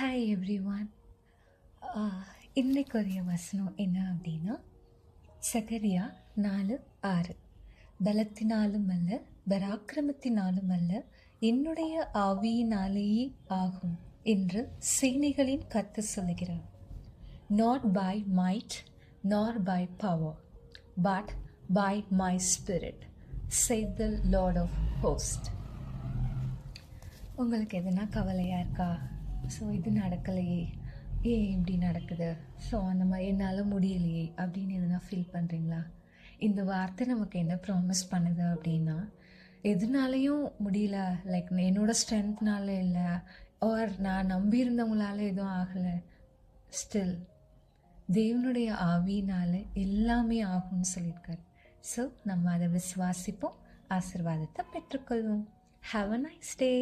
Hi every one இன்னைக்குரிய வசனம் என்ன அப்படின்னா சகரியா நாலு ஆறு. பலத்தினாலும் அல்ல பராக்கிரமத்தினாலும் அல்ல என்னுடைய ஆவியினாலேயே ஆகும் என்று சேனைகளின் கத்து சொல்லுகிறார். Not by might nor by power but by my spirit saith the lord of host உங்களுக்கு எதுனா கவலையாக இருக்கா? ஸோ இது நடக்கலையே. ஏன் இப்படி நடக்குது? ஸோ அந்த மாதிரி என்னால் முடியலையே. அப்படின்னு எதுனா ஃபீல் பண்ணுறீங்களா இந்த வார்த்தை நமக்கு என்ன ப்ராமிஸ் பண்ணுது அப்படின்னா எதுனாலையும் முடியல. லைக் என்னோடய ஸ்ட்ரென்த்னால இல்லை. ஆர் நான் நம்பியிருந்தவங்களால எதுவும் ஆகலை. ஸ்டில் தேவனுடைய ஆவினால் எல்லாமே ஆகும்னு சொல்லியிருக்காரு. ஸோ நம்ம அதை விசுவாசிப்போம் ஆசிர்வாதத்தை பெற்றுக்கொள்வோம். Have a nice day